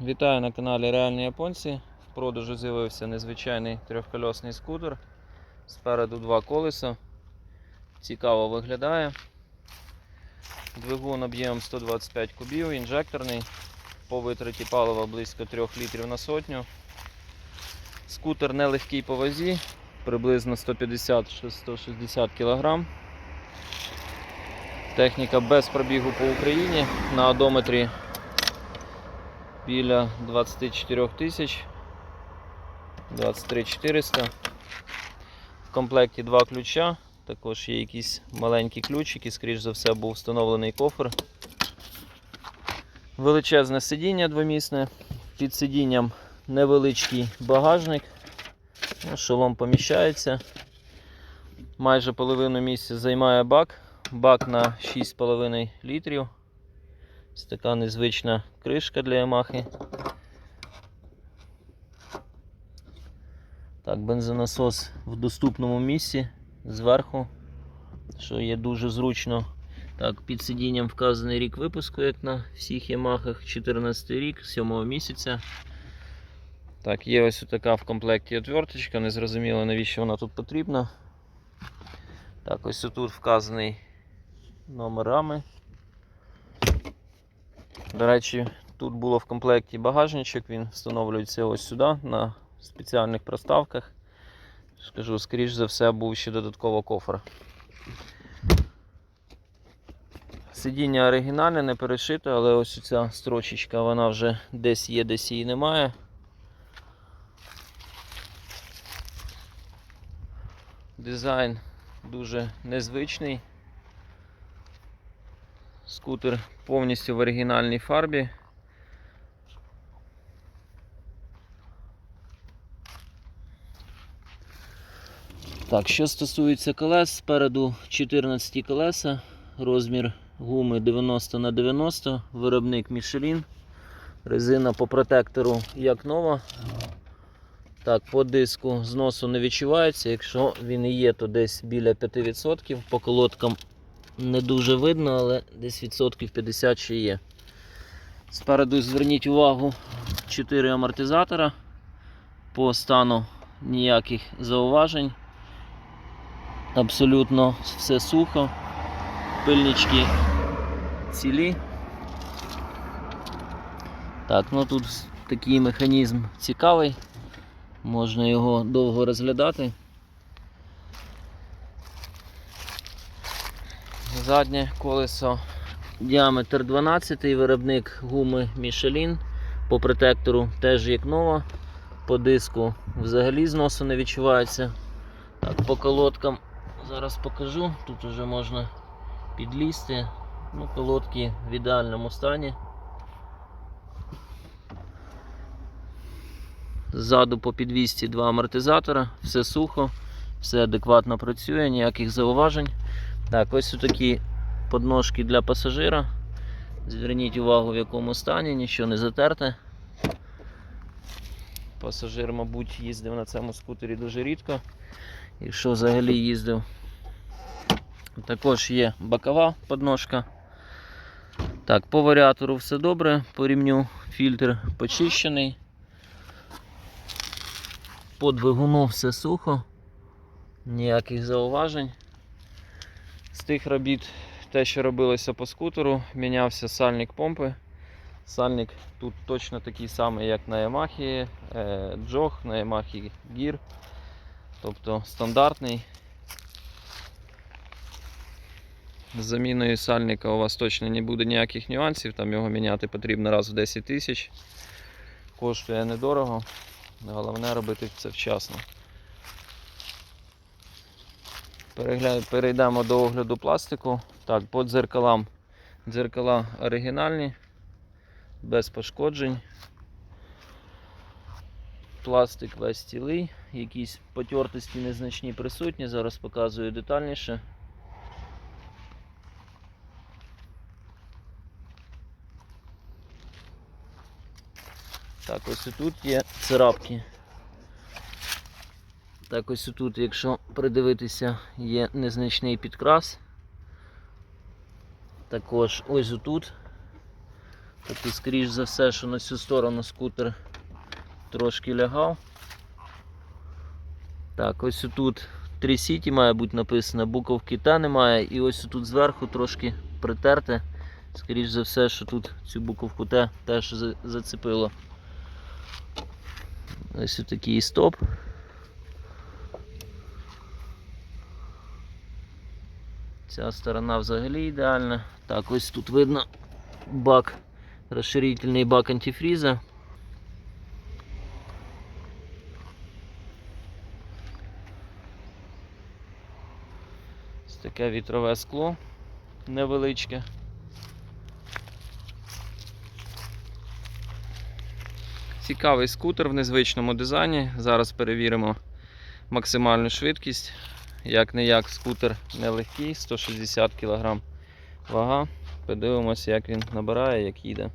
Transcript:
Вітаю на каналі Реальні Японці. В продажу з'явився незвичайний трьохкольосний скутер. Спереду два колеса. Цікаво виглядає. Двигун об'ємом 125 кубів, інжекторний. По витраті палива близько 3 літрів на сотню. Скутер нелегкий по вазі, приблизно 150-160 кг. Техніка без пробігу по Україні на одометрі біля 24 тисяч 23 400. В комплекті два ключа. Також є якісь маленькі ключики, скоріш за все був встановлений кофр. Величезне сидіння двомісне. Під сидінням невеличкий багажник. Ну, Шолом поміщається. Майже половину місця займає бак. Бак на 6,5 літрів. Ось така незвична кришка для Ямахи. Так, бензонасос в доступному місці зверху, що є дуже зручно. Так, під сидінням вказаний рік випуску, як на всіх Ямахах, 14 рік, 7 місяця. Так, є ось така в комплекті отверточка, не зрозуміло навіщо вона тут потрібна. Так, ось тут вказаний номер рами. До речі, тут було в комплекті багажничок, він встановлюється ось сюди на спеціальних проставках. Скажу, скоріш за все, був ще додатково кофр. Сидіння оригінальне, не перешите, але ось ця строчечка, вона вже десь є, десь її немає. Дизайн дуже незвичний. Скутер повністю в оригінальній фарбі. Так, що стосується колес, спереду 14 колеса, розмір гуми 90 на 90, виробник Michelin. Резина по протектору як нова. Так, по диску зносу не відчувається. Якщо він і є, то десь біля 5%. По колодкам не дуже видно, але десь відсотків 50 ще є. Спереду зверніть увагу 4 амортизатора. По стану ніяких зауважень. Абсолютно все сухо. Пильнички цілі. Так, ну тут такий механізм цікавий. Можна його довго розглядати. Заднє колесо діаметр 12, виробник гуми Michelin. По протектору теж як нова. По диску взагалі зносу не відчувається. Так, по колодкам зараз покажу. Тут вже можна підлізти. Ну, колодки в ідеальному стані. Ззаду по підвісці два амортизатора, все сухо, все адекватно працює, ніяких зауважень. Так, ось такі подножки для пасажира. Зверніть увагу, в якому стані, нічого не затерте. Пасажир, мабуть, їздив на цьому скутері дуже рідко, якщо взагалі їздив. Також є бокова подножка. Так, по варіатору все добре, по рівню фільтр почищений. По двигуну все сухо, ніяких зауважень. Тих робіт, те, що робилося по скутеру, мінявся сальник помпи. Сальник тут точно такий самий, як на Yamaha е, Джог, на Yamaha Gear. Тобто стандартний. З заміною сальника у вас точно не буде ніяких нюансів, там його міняти потрібно раз в 10 тисяч. Коштує недорого. Головне робити це вчасно. Перейдемо до огляду пластику. Так, по дзеркалам. Дзеркала оригінальні, без пошкоджень. Пластик весь цілий, якісь потертості незначні присутні, зараз показую детальніше. Так, ось і тут є царапки. Так, ось тут, якщо придивитися, є незначний підкрас. Також ось тут Тобто, скоріш за все, що на цю сторону скутер трошки лягав. Так, ось тут 3 City має бути написано, буковки Т немає, і ось тут зверху трошки притерте. Скоріш за все, що тут цю буковку Т теж за- зацепило. Ось такий стоп. Ця сторона взагалі ідеальна. Так, ось тут видно бак, розширительний бак антифріза. Ось таке вітрове скло невеличке. Цікавий скутер в незвичному дизайні. Зараз перевіримо максимальну швидкість. Як не як скутер нелегкий, 160 кг вага. Подивимося, як він набирає, як їде.